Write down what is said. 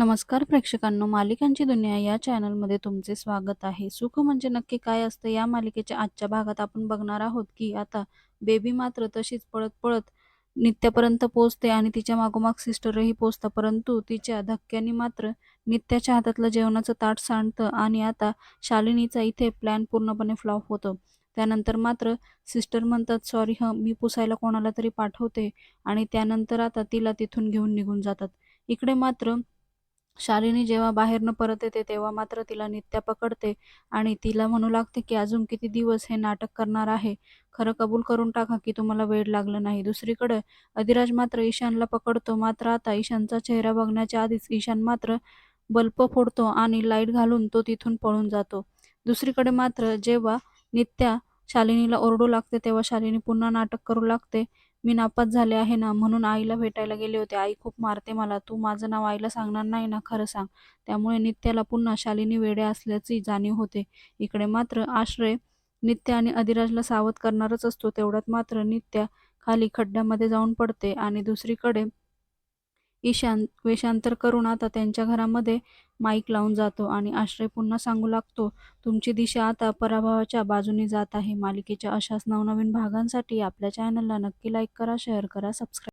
नमस्कार प्रेक्षकांनो मालिकांची दुनिया या चॅनलमध्ये तुमचे स्वागत आहे. सुख म्हणजे नक्की काय असतं या मालिकेच्या आजच्या भागात आपण बघणार आहोत की आता बेबी मात्र तशीच पळत पळत नित्यापर्यंत पोचते आणि तिच्या मागोमाग सिस्टरही पोचतं परंतु तिच्या धक्क्याने मात्र नित्याच्या हातातलं जेवणाचं ताट सांडतं आणि आता शालिनीचा इथे प्लॅन पूर्णपणे फ्लॉप होतो. त्यानंतर मात्र सिस्टर म्हणतात सॉरी हं मी पुसायला कोणाला तरी पाठवते. आणि त्यानंतर आता तिला तिथून घेऊन निघून जातात. इकडे मात्र शालिनी जेव्हा बाहेरनं परत येते तेव्हा मात्र तिला नित्या पकडते आणि तिला म्हणू लागते की अजून किती दिवस हे नाटक करणार आहे? खरं कबूल करून टाका की तुम्हाला वेळ लागलं नाही. दुसरीकडे अधिराज मात्र ईशानला पकडतो मात्र आता ईशानचा चेहरा बघण्याच्या आधीच ईशान मात्र बल्ब फोडतो आणि लाइट घालून तो तिथून पळून जातो. दुसरीकडे मात्र जेव्हा नित्या शालिनीला ओरडू लागते तेव्हा शालिनी पुन्हा नाटक करू लागते. मी नापास झाले आहे ना म्हणून आईला भेटायला गेले होते. आई खूप मारते मला. तू माझं नाव आईला सांगणार नाही ना खरं सांग. त्यामुळे नित्याला पुन्हा शालिनी वेडे असल्याची जाणीव होते. इकडे मात्र आश्रय नित्य आणि अधिराजला सावध करणारच असतो. तेवढ्यात मात्र नित्या खाली खड्ड्यामध्ये जाऊन पडते आणि दुसरीकडे ईशान वेषांतर करून आता त्यांच्या घरामध्ये माईक लावून जातो आणि आश्रय पुन्हा सांगू लागतो तुमची दिशा आता पराभवाच्या बाजूने जात आहे. मालिकेच्या अशाच नवनवीन भागांसाठी आपल्या चॅनलला नक्की लाईक करा शेअर करा सबस्क्राईब